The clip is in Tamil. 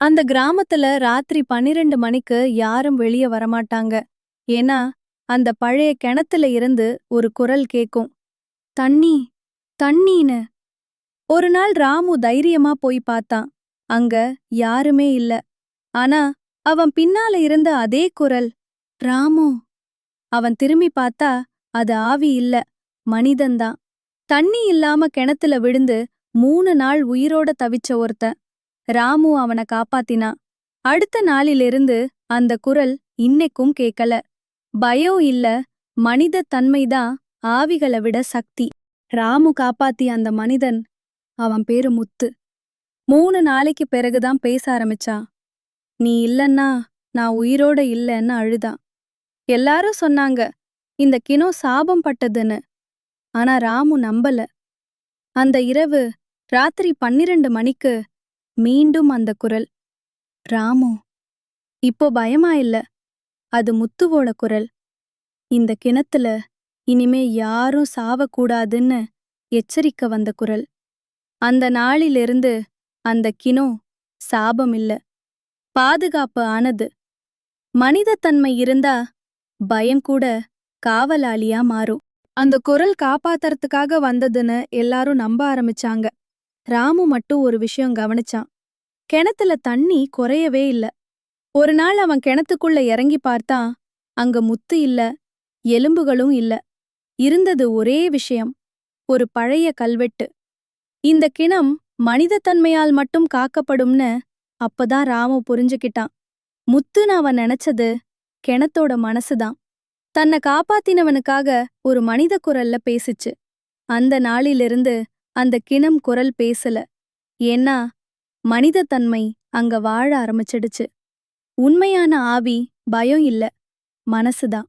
அந்த கிராமத்துல ராத்திரி பன்னிரண்டு மணிக்கு யாரும் வெளிய வரமாட்டாங்க. ஏன்னா அந்த பழைய கிணத்துல இருந்து ஒரு குரல் கேக்கும். தண்ணி தண்ணின்னு. ஒரு நாள் ராமு தைரியமா போய் பார்த்தான். அங்க யாருமே இல்ல. ஆனா அவன் பின்னால இருந்த அதே குரல் ராமு. அவன் திரும்பி பார்த்தா அது ஆவி இல்ல மனிதன்தான். தண்ணி இல்லாம கிணத்துல விழுந்து மூணு நாள் உயிரோட தவிச்ச ஒருத்தன். ராமு அவன காப்பாத்தினான் அடுத்த நாளிலிருந்து அந்த குரல் இன்னைக்கும் கேக்கல. பயம் இல்ல மனித தன்மைதான் ஆவிகளை விட சக்தி. ராமு காப்பாத்தி அந்த மனிதன் அவன் பேரு முத்து. மூணு நாளைக்கு பிறகுதான் பேச ஆரம்பிச்சான் நீ இல்லன்னா நான் உயிரோட இல்லைன்னு அழுதான் எல்லாரும் சொன்னாங்க இந்த கிணோ சாபம் பட்டதுன்னு. ஆனா ராமு நம்பல. அந்த இரவு ராத்திரி பன்னிரண்டு மணிக்கு மீண்டும் அந்த குரல் ராமு இப்போ பயமா இல்ல? அது முத்துவோட குரல். இந்த கிணத்துல இனிமே யாரும் சாவக்கூடாதுன்னு எச்சரிக்க வந்த குரல். அந்த நாளிலிருந்து அந்த கிணோ சாபம் இல்ல. பாதுகாப்பு ஆனது. மனிதத்தன்மை இருந்தா பயங்கூட காவலாளியா மாறும். அந்த குரல் காப்பாத்துறதுக்காக வந்ததுன்னு எல்லாரும் நம்ப ஆரம்பிச்சாங்க. ராமு மட்டும் ஒரு விஷயம் கவனிச்சான். கிணத்துல தண்ணி குறையவே இல்ல. ஒரு நாள் அவன் கிணத்துக்குள்ள இறங்கி பார்த்தான் அங்க முத்து இல்ல எலும்புகளும் இல்ல. இருந்தது ஒரே விஷயம் ஒரு பழைய கல்வெட்டு. இந்த கிணம் மனிதத்தன்மையால் மட்டும் காக்கப்படும்னு அப்பதான் ராமு புரிஞ்சுக்கிட்டான். முத்துன்னு அவன் நினைச்சது கிணத்தோட மனசுதான். தன்னை காப்பாத்தினவனுக்காக ஒரு மனித குரல்ல பேசிச்சு. அந்த நாளிலிருந்து அந்த கிணம் குரல் பேசல. ஏன்னா மனிதத்தன்மை அங்க வாழ ஆரம்பிச்சிடுச்சு. உண்மையான ஆவி பயம் இல்ல. மனசுதான்